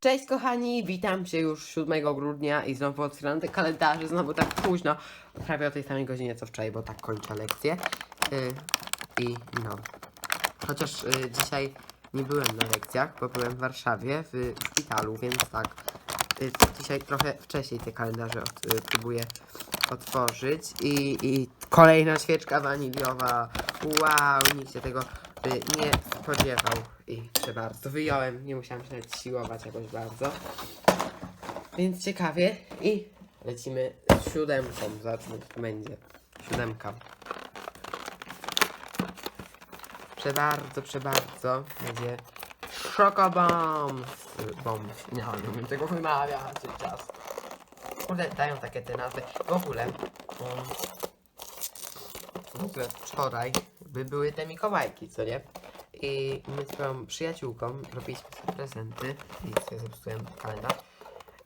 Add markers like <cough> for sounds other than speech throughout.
Cześć kochani, witam się już 7 grudnia i znowu otwieram te kalendarze, znowu tak późno, prawie o tej samej godzinie co wczoraj, bo tak kończę lekcję. Yy, I no, chociaż y, dzisiaj nie byłem na lekcjach, bo byłem w Warszawie w szpitalu, więc tak, y, dzisiaj trochę wcześniej te kalendarze od, y, próbuję otworzyć. I, i kolejna świeczka waniliowa, wow, się tego y, nie spodziewał i proszę bardzo, wyjąłem, nie musiałam się nawet siłować jakoś bardzo. Więc ciekawie i lecimy z siódemką, zobaczmy co będzie. Siódemka. Prze bardzo, prze bardzo będzie Szokobomb! Bomb. Nie, nie umiem tego wymawiać czas. Kurde, dają takie te nazwy. W ogóle, um, ogóle wczoraj by były te Mikołajki, co nie? I my z moją przyjaciółką robiliśmy sobie prezenty i sobie zepsułem kalendarz.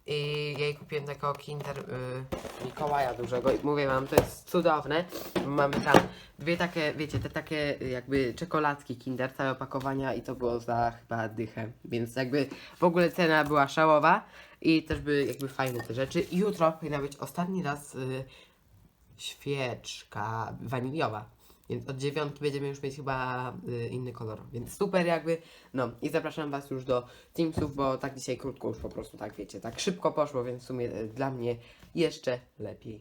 I jej kupiłem takiego Kinder y, Mikołaja dużego i mówię wam, to jest cudowne. Mamy tam dwie takie, wiecie, te takie jakby czekoladki Kinder, całe opakowania i to było za chyba dychę. Więc jakby w ogóle cena była szałowa i też były jakby fajne te rzeczy. I jutro powinna być ostatni raz y, świeczka waniliowa. Więc od dziewiątki będziemy już mieć chyba y, inny kolor. Więc super jakby. No i zapraszam Was już do Teamsów, bo tak dzisiaj krótko już po prostu, tak wiecie, tak szybko poszło, więc w sumie y, dla mnie jeszcze lepiej.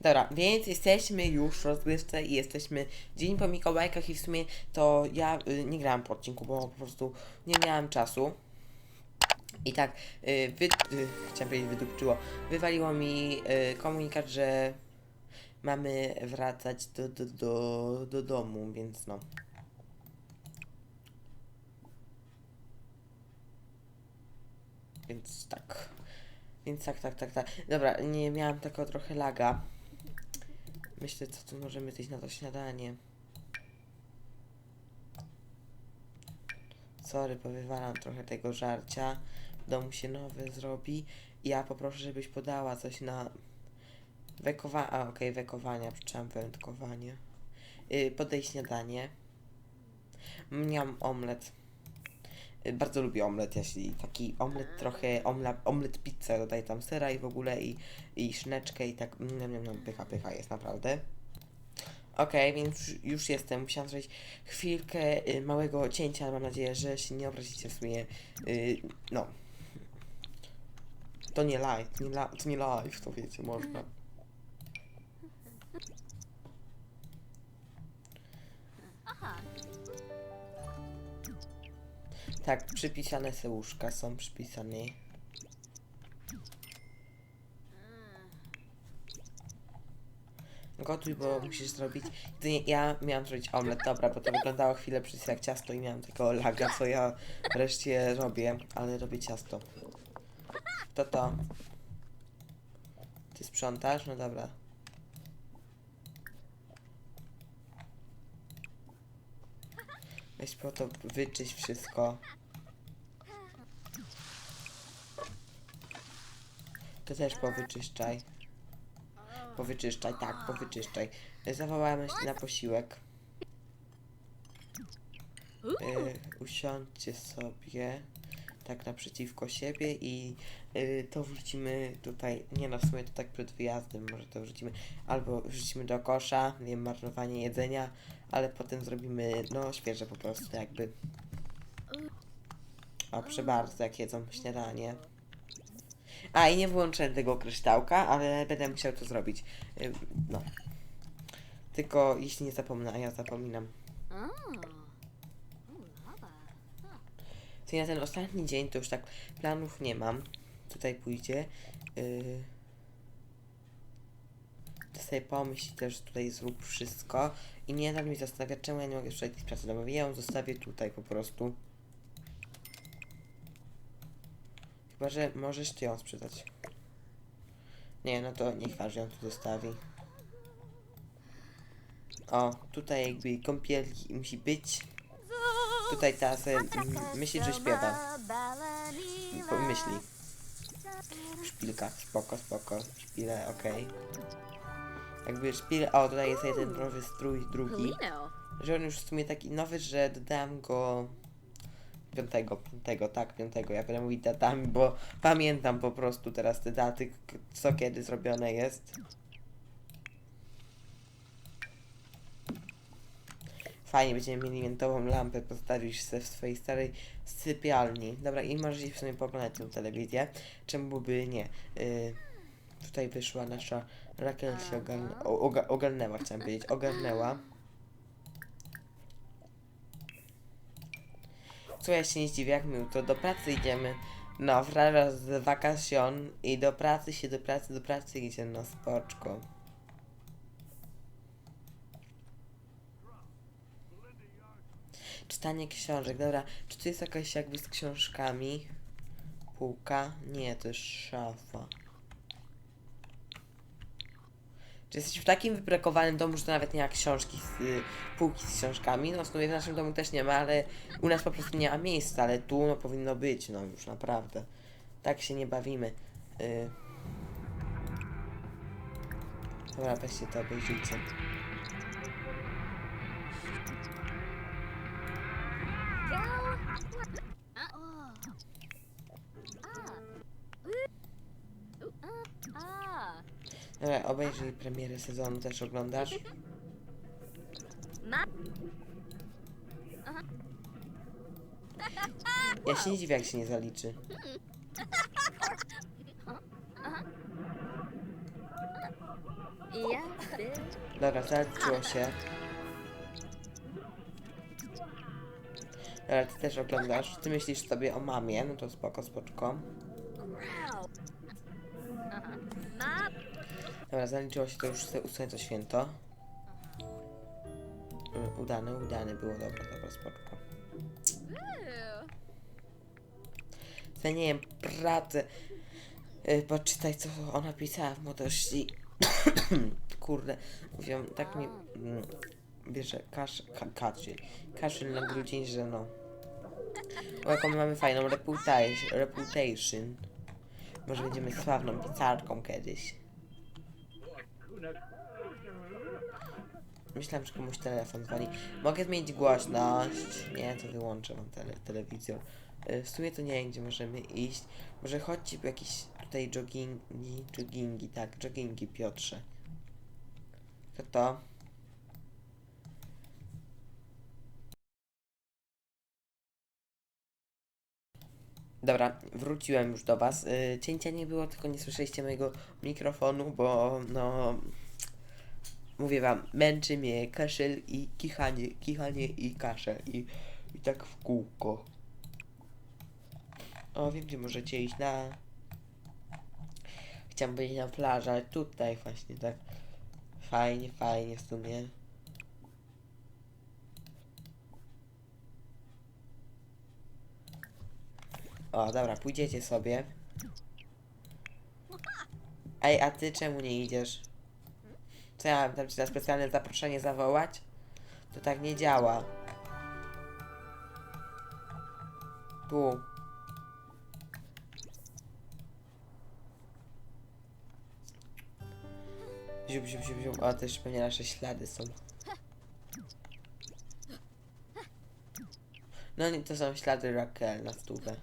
Dobra, więc jesteśmy już w rozgrywce i jesteśmy dzień po Mikołajkach i w sumie to ja y, nie grałam po odcinku, bo po prostu nie miałam czasu. I tak, y, wy, y, chciałam powiedzieć wydupczyło, wywaliło mi y, komunikat, że mamy wracać do, do, do, do domu, więc no. Więc tak. Więc tak, tak, tak, tak. Dobra, nie miałam takiego trochę laga. Myślę, co tu możemy zjeść na to śniadanie. Sorry, powywalam trochę tego żarcia. Domu się nowe zrobi. Ja poproszę, żebyś podała coś na wekowa... A, okej, wekowania. Przeczytałam wędkowanie. Yy, podaj śniadanie. Miałam omlet. Y, Bardzo lubię omlet, jeśli taki omlet trochę, omla, omlet pizza, dodaję tam sera i w ogóle i, i szneczkę i tak, mm, mm, mm, pycha, pycha jest naprawdę. Okej, więc już- już jestem, musiałam zrobić chwilkę y, małego cięcia, ale mam nadzieję, że się nie obrazicie w sumie, y, no. To nie live, to nie, la, to nie live, to wiecie, można. Tak, przypisane se łóżka są przypisane. Gotuj, bo musisz zrobić. Ja miałam zrobić omlet, dobra, bo to wyglądało chwilę przez jak ciasto i miałam takiego laga, co ja wreszcie robię, ale robię ciasto. To to. Ty sprzątasz? No dobra. Weź po to wyczyść wszystko. To też powyczyszczaj. Powyczyszczaj, tak, powyczyszczaj. Zawołamy się na posiłek. Y, usiądźcie sobie tak naprzeciwko siebie i y, to wrzucimy tutaj, nie no w sumie to tak przed wyjazdem, może to wrzucimy, albo wrzucimy do kosza, wiem, marnowanie jedzenia, ale potem zrobimy, no świeże po prostu jakby. O, proszę bardzo, jak jedzą śniadanie. A, i nie wyłączyłem tego kryształka, ale będę musiał to zrobić. Ym, No. Tylko jeśli nie zapomnę, a ja zapominam. To na ten ostatni dzień to już tak planów nie mam. Tutaj pójdzie. Yy... To sobie pomyśl też tutaj zrób wszystko. I nie nadal mi zastanawia, czemu ja nie mogę sprzedać tej pracy domowej. Ja ją zostawię tutaj po prostu. Chyba, że możesz ty ją sprzedać. Nie, no to niech każdy ją tu zostawi. O, tutaj jakby kąpielki musi być. Tutaj ta sobie myśli, że śpiewa. Myśli. Szpilka, spoko, spoko. Szpile, okej. Jakby szpile, o tutaj jest jeden nowy strój, drugi. Że on już w sumie taki nowy, że dodałem go piątego, piątego, tak, piątego. Ja będę mówić datami, bo pamiętam po prostu teraz te daty, co kiedy zrobione jest. Fajnie, będziemy mieli miętową lampę, postawisz se w swojej starej sypialni. Dobra, i możecie w sumie poglądać tę telewizję. Czemu by nie? Y, tutaj wyszła nasza Raquel się ogarn- oga- ogarnęła, chciałem powiedzieć, ogarnęła. Co ja się nie zdziwię, jak my to do pracy idziemy. No, wraz z wakacjon i do pracy się do pracy, do pracy idzie, no spoczko. Czytanie książek, dobra. Czy tu jest jakaś jakby z książkami? Półka? Nie, to jest szafa. Czy jesteś w takim wybrakowanym domu, że to nawet nie ma książki, z, y, półki z książkami? No w sumie w naszym domu też nie ma, ale u nas po prostu nie ma miejsca, ale tu no powinno być, no już naprawdę. Tak się nie bawimy. Y... Dobra, weźcie to obejrzyjcie. Dobra, obejrzyj premierę sezonu, też oglądasz? Ma. Ja się nie dziwię, jak się nie zaliczy. Ja. by- Dobra, zaliczyło się. Dobra, ty też oglądasz. Ty myślisz sobie o mamie, no to spoko, spoczko. Dobra, zaliczyło się to już usunę to święto. Y, Udane, udane było, dobra, dobra, spoczko. Ceniłem pracę. Y, Poczytaj, co ona pisała w młodości. <coughs> Kurde, mówią, tak mi mm, bierze kasz, ka, kaszel, kaszel na grudzień, że no. O, jaką mamy fajną reputation, reputation. Może będziemy sławną pisarką kiedyś. Myślałem, że komuś telefon dzwoni. Mogę zmienić głośność. Nie, to wyłączę wam tele, telewizor. Y, W sumie to nie wiem, gdzie możemy iść. Może chodźcie po jakieś tutaj joggingi, joggingi, tak, joggingi, Piotrze. To to. Dobra, wróciłem już do was. Y, cięcia nie było, tylko nie słyszeliście mojego mikrofonu, bo no... Mówię wam, męczy mnie kaszel i kichanie, kichanie i kaszel i, i tak w kółko. O, wiem gdzie możecie iść na... Chciałem powiedzieć na plażę, ale tutaj właśnie tak. Fajnie, fajnie w sumie. O, dobra, pójdziecie sobie. Ej, a ty czemu nie idziesz? Co ja mam tam ci na specjalne zaproszenie zawołać? To tak nie działa. Tu. Ziup, ziup, ziup, ziup. O, też pewnie nasze ślady są. No nie, to są ślady Raquel na stówę.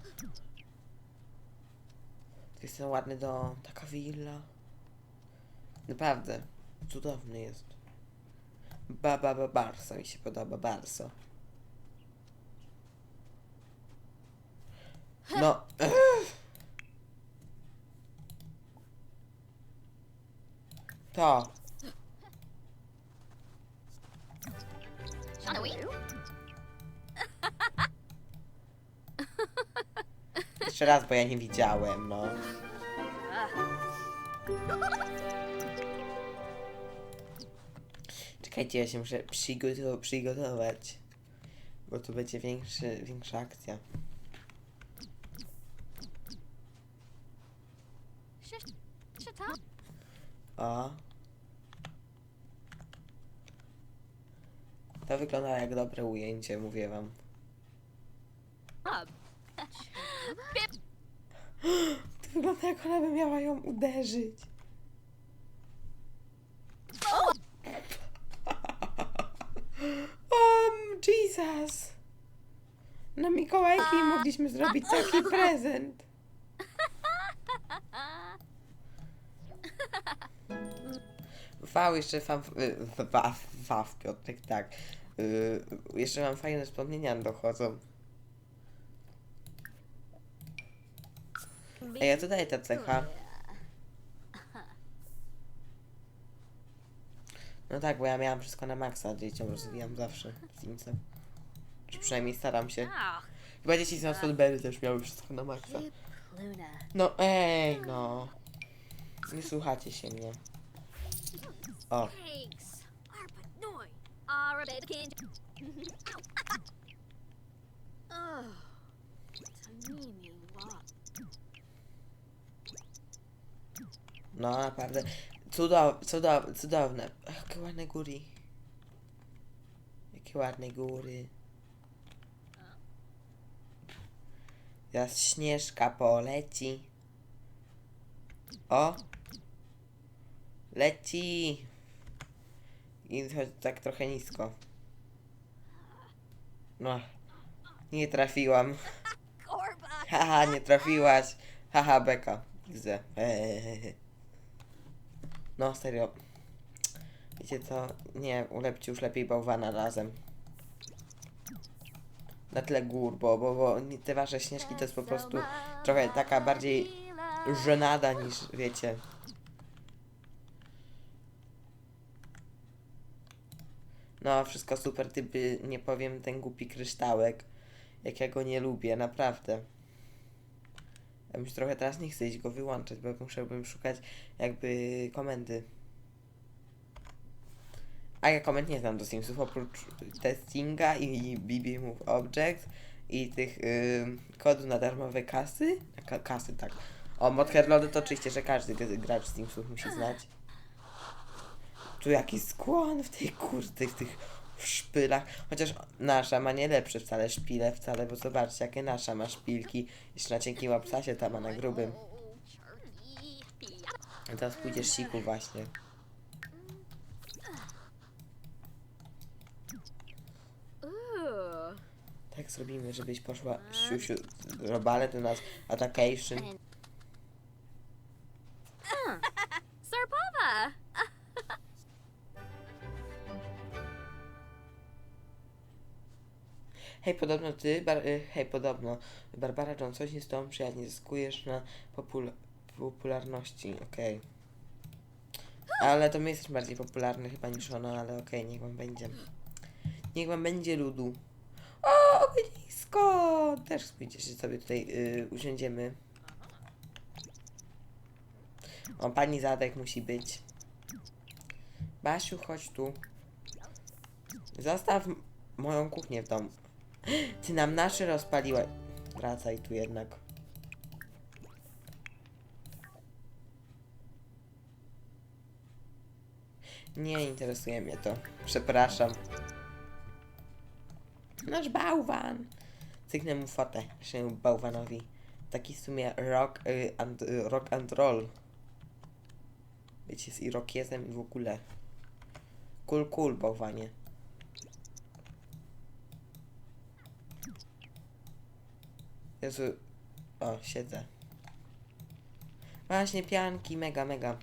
Jest ładny dom, taka willa. Naprawdę, cudowny jest. Baba, ba, bardzo mi się podoba, bardzo. No. <clears throat> To. Jeszcze raz, bo ja nie widziałem, no. Czekajcie, ja się muszę przygotow- przygotować. Bo tu będzie większy, większa akcja. O. To wygląda jak dobre ujęcie, mówię wam. <laughs> To wygląda jak ona by miała ją uderzyć. Oh. O Jesus! Na Mikołajki mogliśmy zrobić taki prezent. Wał, jeszcze wam... Waw, Piotrek, tak. Y, jeszcze mam fajne wspomnienia dochodzą. A co daje ta cecha? No tak, bo ja miałam wszystko na maksa, dzieciom rozwijam zawsze Simsem. Przynajmniej staram się. Chyba dzieci z Notfordberry też miały wszystko na maksa. No ej, no. Nie słuchacie się mnie. O. Oh. No naprawdę. Cudow, cudow, cudowne. Ach, jakie ładne góry. Jakie ładne góry. Teraz śnieżka poleci. O! Leci! I chodzi tak trochę nisko. No. Nie trafiłam. Haha, nie trafiłaś. Haha, beka. Eee. No, serio. Wiecie co? Nie, ulepcie już lepiej bałwana razem. Na tle gór, bo, bo, bo te wasze śnieżki to jest po prostu trochę taka bardziej żenada niż, wiecie. No, wszystko super, typy, nie powiem, ten głupi kryształek. Jak ja go nie lubię, naprawdę. Ja już trochę teraz nie chcę iść go wyłączać, bo musiałbym szukać jakby komendy. A ja komend nie znam do Simsów, oprócz testinga i BB Move Object i tych ym, kodów na darmowe kasy. Ka kasy, tak. O, Modherlody to oczywiście, że każdy gracz Simsów musi znać. Tu jaki skłon w tej kurde, w tych szpylach. Chociaż nasza ma nie lepsze wcale szpile, wcale, bo zobaczcie, jakie nasza ma szpilki. Jeszcze na cienkim łapsasie, ta ma na grubym. A teraz pójdziesz siku właśnie. Tak zrobimy, żebyś poszła siusiu, robale do nas, attackation. Sarpava. Hej, podobno ty, bar, y, hej, podobno, Barbara John, coś nie z tobą przyjaznie, zyskujesz na popul popularności, okej. Ale to my jesteśmy bardziej popularny chyba niż ona, ale okej, niech wam będzie. Niech wam będzie ludu. O, ognisko! Też spójrzcie się sobie tutaj y, usiądziemy. O, pani Zadek musi być. Basiu, chodź tu. Zostaw moją kuchnię w domu. Ty nam nasze rozpaliła. Wracaj tu jednak. Nie interesuje mnie to. Przepraszam. Nasz bałwan. Cyknę mu fotę naszemu bałwanowi. Taki w sumie rock, y, and, y, rock and roll. Wiecie, z irokiezem i w ogóle. Cool, cool, bałwanie. Jezu. O, siedzę. Właśnie pianki, mega, mega.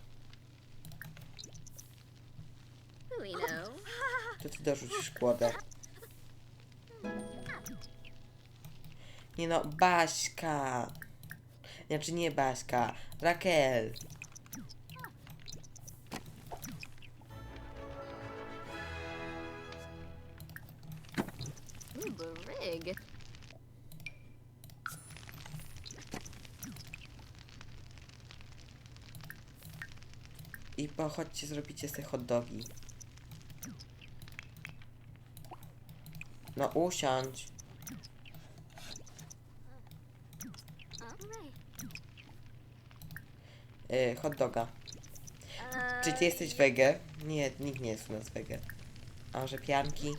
To ty dorzucisz kłodę. Nie no, Baśka. Znaczy nie Baśka, brig. I pochodźcie, zrobicie sobie hot dogi. No usiądź. Yy, hot doga. Czy ty jesteś wege? Nie, nikt nie jest u nas wege. A może pianki?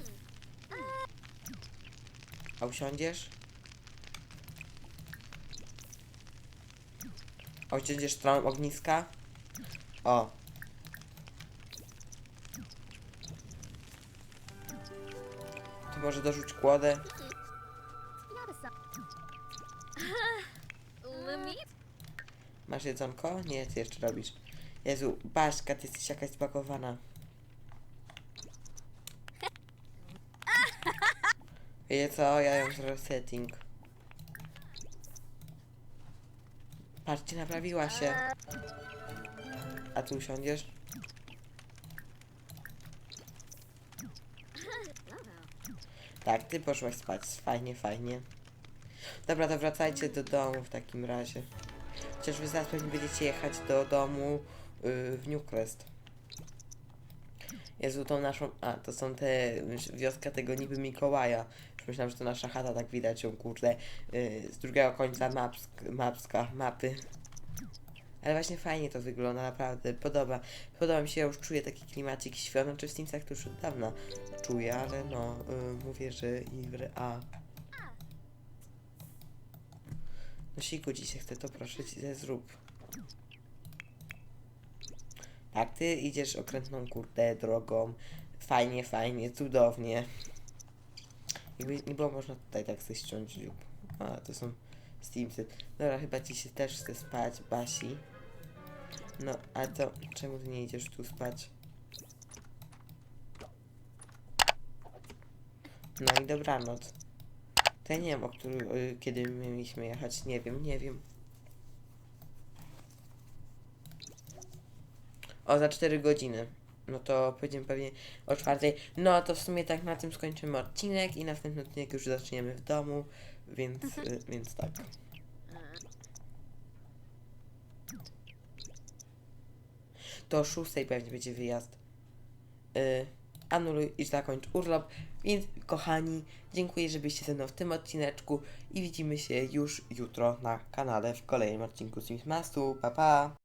A usiądziesz? A usiądziesz stroną ogniska? O. to może dorzuć kłodę. Masz jedzonko? Nie, ty jeszcze robisz. Jezu, Baszka, ty jesteś jakaś zbagowana. Wiecie co? Ja ją zrobię setting. Patrzcie, naprawiła się. A tu usiądziesz? Tak, ty poszłaś spać. Fajnie, fajnie. Dobra, to wracajcie do domu w takim razie. Chociaż wy zaraz pewnie będziecie jechać do domu yy, w Newcrest. Jezu, tą naszą... A, to są te... Wioska tego niby Mikołaja. Myślałam, że to nasza chata, tak widać ją, kurde, yy, z drugiego końca mapsk, mapska, mapy. Ale właśnie fajnie to wygląda, naprawdę. Podoba. Podoba mi się, ja już czuję taki klimacik świąt. Znaczy w Simsach to już od dawna czuję, ale no, yy, mówię, że i w Rea. No dzisiaj chcę, to proszę cię zrób. Tak, ty idziesz okrętną kurde drogą. Fajnie, fajnie, cudownie. Jakby nie było można tutaj tak sobie ściąć dziób. A, to są Steamsy. Dobra, chyba ci się też chce spać, Basi. No, a to czemu ty nie idziesz tu spać? No i dobranoc. To ja nie wiem, o który, y, kiedy mieliśmy jechać. Nie wiem, nie wiem. O, za 4 godziny. No to pojedziemy pewnie o czwartej. No to w sumie tak na tym skończymy odcinek i następny odcinek już zaczniemy w domu, więc, y, więc tak. To o 6 pewnie będzie wyjazd. Y, anuluj i zakończ urlop. Więc kochani, dziękuję, że byliście ze mną w tym odcineczku i widzimy się już jutro na kanale w kolejnym odcinku Sims Mastu. Pa pa!